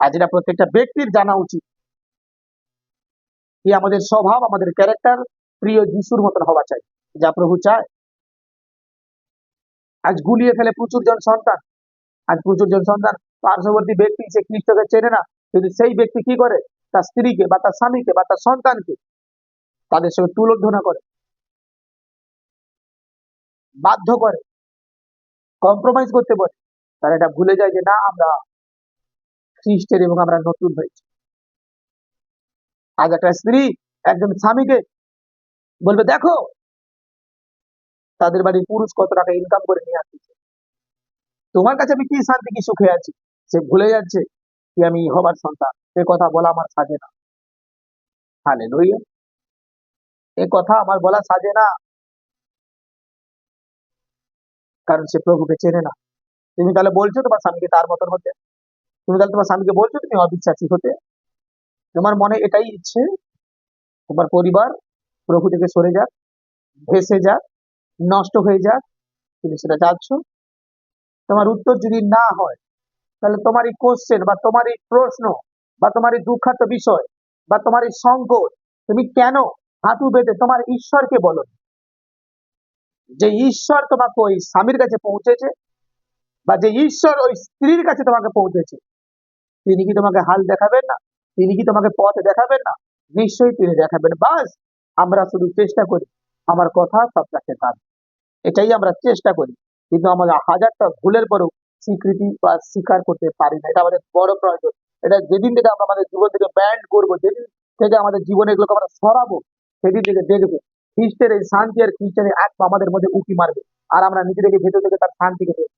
আর যেটা প্রত্যেকটা ব্যক্তির জানা উচিত কি আমাদের স্বভাব, আমাদের ক্যারেক্টার প্রিয় যিশুর মতন হওয়া চাই, যা প্রভু চায়। আজ গুলিয়ে ফেলে প্রচুর জন সন্তান, আজ প্রচুর জন সন্তান পার্শ্ববর্তী ব্যক্তি সে খ্রিস্টকে চেনে না, কিন্তু সেই ব্যক্তি কি করে? তার স্ত্রীকে বা তার স্বামীকে বা তার সন্তানকে তাদের সঙ্গে তুলোধনা করে, বাধ্য করে কম্প্রোমাইজ করতে পারে তারা এটা ভুলে যায় যে না, আমরা খ্রিস্টের এবং আমরা নতুন হয়েছি। আজ একটা স্ত্রী একজন স্বামীকে বলবে, দেখো, তাদের বাড়ির পুরুষ কত টাকা ইনকাম করে নিয়ে আসতেছে তোমার কাছে আমি কি শান্তি, কি সুখে আছি? সে ভুলে যাচ্ছে কি আমি হবার সন্তান। এ কথা বলা আমার সাজে না। হালে লইয়া এ কথা আমার বলা সাজে না। কারণ সে প্রভুকে চেনে না। তুমি তাহলে বলছো তোমার স্বামীকে তার মতন হতে? তুমি তাহলে তোমার স্বামীকে বলছো তুমি অবিশ্বাসী হতে? তোমার মনে এটাই ইচ্ছে? তোমার পরিবার প্রভু থেকে সরে যাক, ভেসে যাক, নষ্ট হয়ে যাক, তুমি সেটা চাচ্ছ? তোমার উত্তর যদি না হয়, তাহলে তোমার এই কোশ্চেন বা তোমার এই প্রশ্ন বা তোমার এই দুঃখার্থ বিষয় বা তোমার এই সংকট, তুমি কেন হাঁটু বেঁধে তোমার ঈশ্বরকে বলো যে ঈশ্বর তোমাকে ওই স্বামীর কাছে পৌঁছেছে বা যে ঈশ্বর ওই স্ত্রীর কাছে তোমাকে পৌঁছেছে তিনি কি তোমাকে হাল দেখাবেন না? তিনি কি তোমাকে পথ দেখাবেন না? নিশ্চয়ই তিনি দেখাবেন। বাস, আমরা শুধু চেষ্টা করি। আমার কথা সবটাকে তার এটাই আমরা চেষ্টা করি। কিন্তু আমাদের হাজারটা ভুলের পরেও স্বীকৃতি বা স্বীকার করতে পারি না। এটা আমাদের বড় প্রয়োজন। এটা যেদিন থেকে আমরা আমাদের জীবন থেকে ব্যান্ড করব, যেদিন থেকে আমাদের জীবনে এগুলোকে আমরা সরাবো, সেদিন থেকে দেখব। খ্রিস্টের এই শান্তি আর খ্রিস্টের আত্মা আমাদের মধ্যে উঁকি মারবে। আর আমরা নিজেদেরকে ভেতর থেকে তার শান্তিকে দেখব